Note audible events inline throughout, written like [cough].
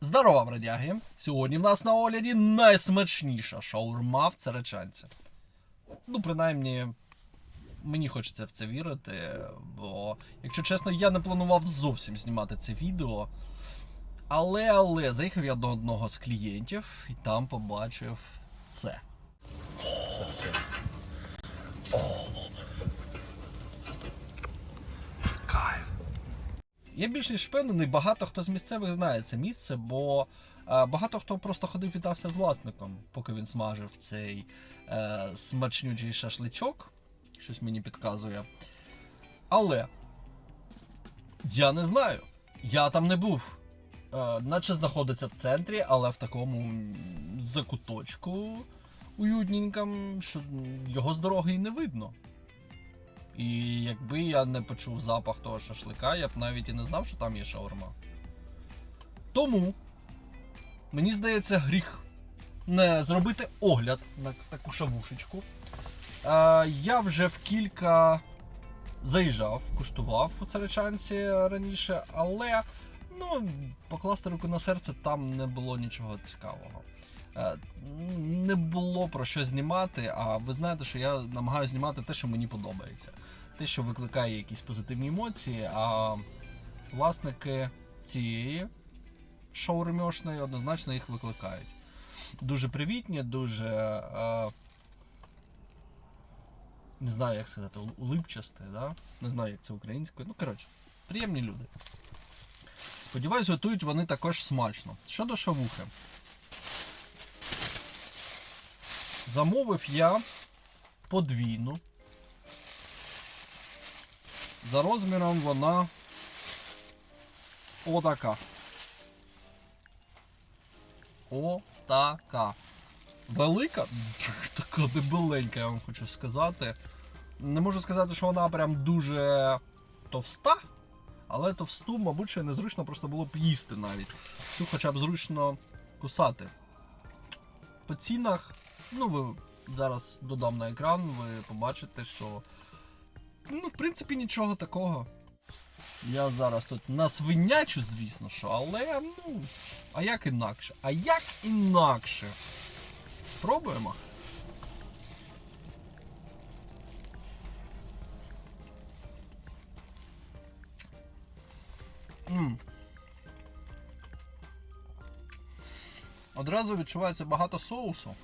Здорово, бродяги! Сьогодні в нас на огляді найсмачніша шаурма в Царичанці. Ну, принаймні, мені хочеться в це вірити, бо, якщо чесно, я не планував зовсім знімати це відео. Але, але, заїхав я до одного з клієнтів і там побачив це. Я більш ніж впевнений, багато хто з місцевих знає це місце, бо е, багато хто просто ходив вітався з власником, поки він смажив цей е, смачнючий шашличок. Щось мені підказує. Але я не знаю. Я там не був. Е, наче знаходиться в центрі, але в такому закуточку уютненькому, що його з дороги і не видно. І якби я не почув запах того шашлика, я б навіть і не знав, що там є шаурма. Тому мені здається гріх не зробити огляд на таку шавушечку. Е, я вже в кілька заїжджав, куштував у Царичанці раніше, але ну, покласти руку на серце там не було нічого цікавого. Е, Не було про що знімати, а ви знаєте, що я намагаюся знімати те, що мені подобається. Те, що викликає якісь позитивні емоції, а власники цієї шоуремьошної однозначно їх викликають. Дуже привітні, дуже. Е, не знаю, як сказати, улипчасте, да? не знаю, як це українською. Ну, коротше, приємні люди. Сподіваюсь, готують вони також смачно. Щодо шавухи. Замовив я подвійну. За розміром вона отака. Отака. Велика, [laughs] така дебеленька, я вам хочу сказати. Не можу сказати, що вона прям дуже товста, але товсту, мабуть, що незручно просто було б їсти навіть. Цю хоча б зручно кусати. По цінах, ну ви зараз додам на екран, ви побачите, що ну, в принципі, нічого такого. Я зараз тут насвинячу, звісно що, але ну. А як інакше? А як інакше? Пробуємо. М. Одразу відчувається багато соусу.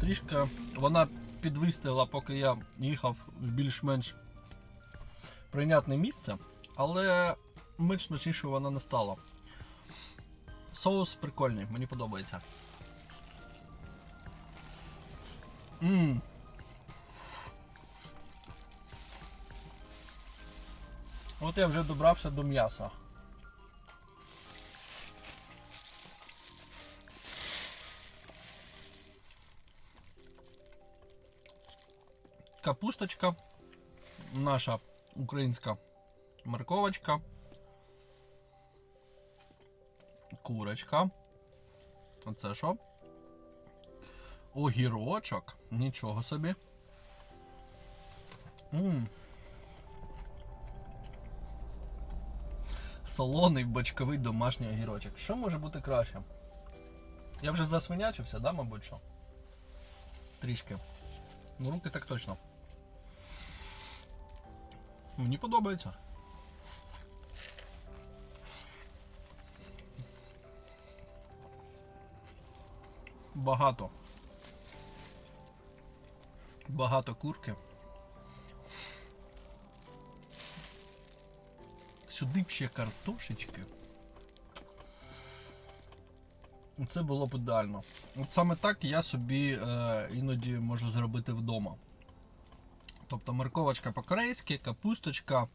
Трішки вона підвистила, поки я їхав в більш-менш прийнятне місце, але менш смачнішою вона не стала. Соус прикольний, мені подобається. Ммм. От я вже добрався до м'яса. Капусточка, наша українська морковочка, курочка. Оце що? Огірочок. Нічого собі. М. Солоний бочковий домашній огірочок. Що може бути краще? Я вже засвинячився, да, мабуть що? Трішки. Ну, руки так точно. Мені подобається. Багато. Багато курки. Сюди б ще картошечки. Це було б ідеально. От саме так я собі е, іноді можу зробити вдома. Тобто морковочка по-корейськи, капусточка,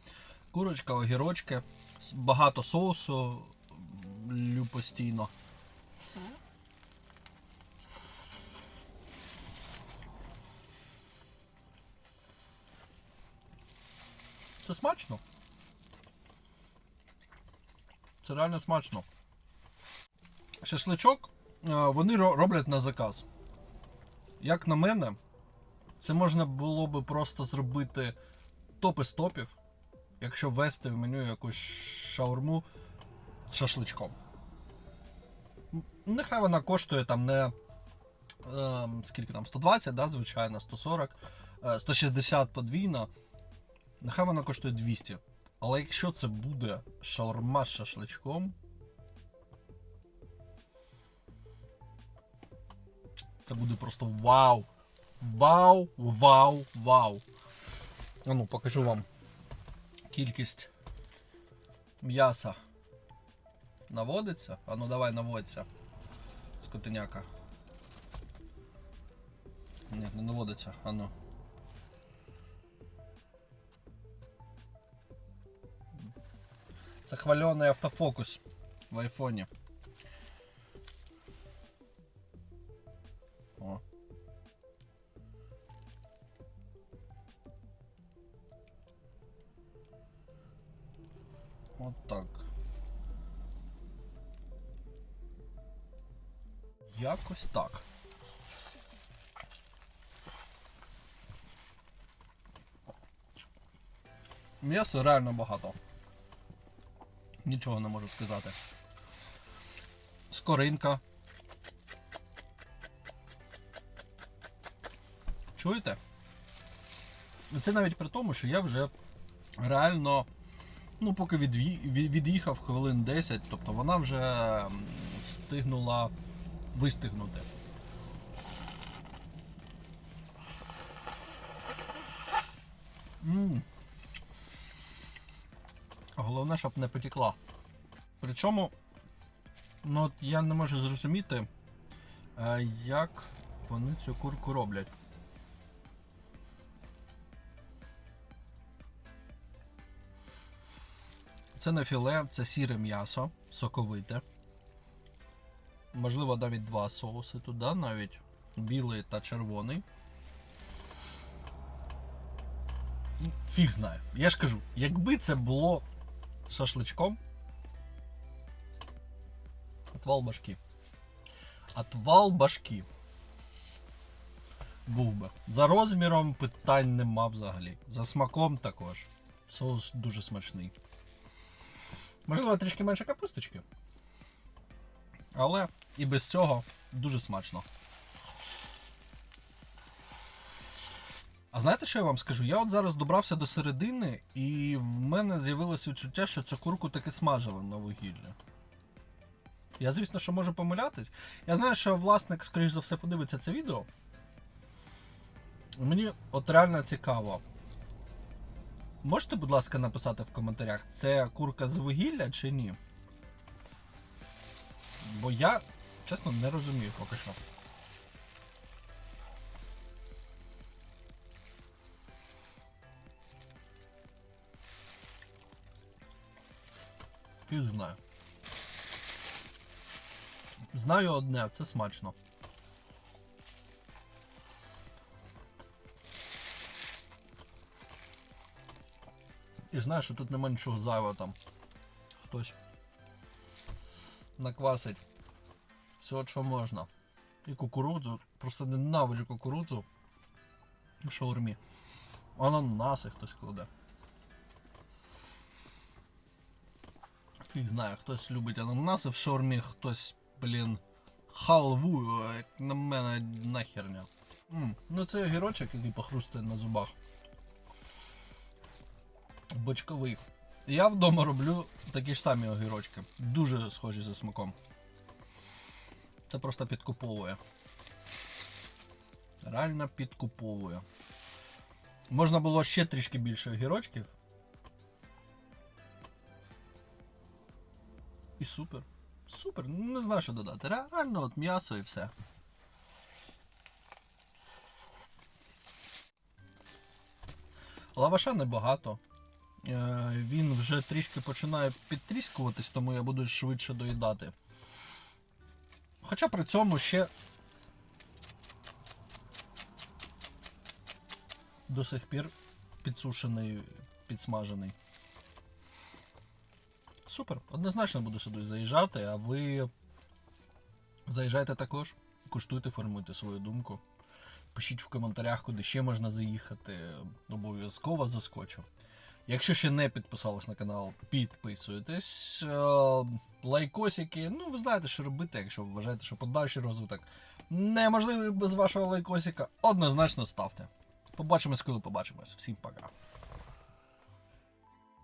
курочка, огірочки, багато соусу лю постійно. Це смачно. Це реально смачно. Шашличок е, вони роблять на заказ. Як на мене, це можна було би просто зробити топ із топів, якщо ввести в меню якусь шаурму з шашличком. Нехай вона коштує там не ем, скільки там, 120, да, звичайно, 140, е, 160 подвійно. Нехай вона коштує 200. Але якщо це буде шаурма з шашличком. Це буде просто вау! Вау, вау, вау. А ну, покажу вам кількість м'яса. Наводиться? А ну давай наводься. Скотиняка. Ні, не наводиться, а ну. Це хвалений автофокус в айфоні. Якось так. М'яса реально багато. Нічого не можу сказати. Скоринка. Чуєте? Це навіть при тому, що я вже реально, ну, поки від'їхав хвилин 10, тобто вона вже встигнула вистигнути. М. Головне, щоб не потекла. Причому, ну от я не можу зрозуміти, е, як вони цю курку роблять. Це не філе, це сіре м'ясо, соковите. Можливо, навіть два соуси туди, навіть білий та червоний. Фіг знає. Я ж кажу, якби це було шашличком. Отвал башки. Отвал башки. Був би. За розміром питань нема взагалі. За смаком також. Соус дуже смачний. Можливо, трішки менше капусточки. Але і без цього дуже смачно. А знаєте, що я вам скажу? Я от зараз добрався до середини, і в мене з'явилося відчуття, що цю курку таки смажили на вугіллі. Я, звісно, що можу помилятись. Я знаю, що власник, скоріш за все, подивиться це відео. Мені от реально цікаво. Можете, будь ласка, написати в коментарях, це курка з вугілля чи ні? Бо я, чесно, не розумію поки що. Фіг знаю. Знаю одне, це смачно. І знаю, що тут нема нічого зайвого там. Хтось наквасить все, що можна. І кукурудзу. Просто ненавиджу кукурудзу в шаурмі. Ананаси хтось кладе. Фіг знає, хтось любить ананаси в шаурмі, хтось, блін, халву, як на мене нахерня. М, Ну це огірочок, який похрустує на зубах. Бочковий. Я вдома роблю такі ж самі огірочки. Дуже схожі за смаком. Це просто підкуповує. Реально підкуповує. Можна було ще трішки більше огірочків. І супер. Супер. Не знаю, що додати. Реально от м'ясо і все. Лаваша небагато. Е, Він вже трішки починає підтріскуватись, тому я буду швидше доїдати. Хоча при цьому ще до сих пір підсушений, підсмажений. Супер, однозначно буду сюди заїжджати, а ви заїжджайте також, куштуйте, формуйте свою думку. Пишіть в коментарях, куди ще можна заїхати. Обов'язково заскочу. Якщо ще не підписались на канал, підписуйтесь. Лайкосики. Ну, ви знаєте, що робити, якщо ви вважаєте, що подальший розвиток неможливий без вашого лайкосика, однозначно ставте. Побачимось, коли побачимось. Всім пока.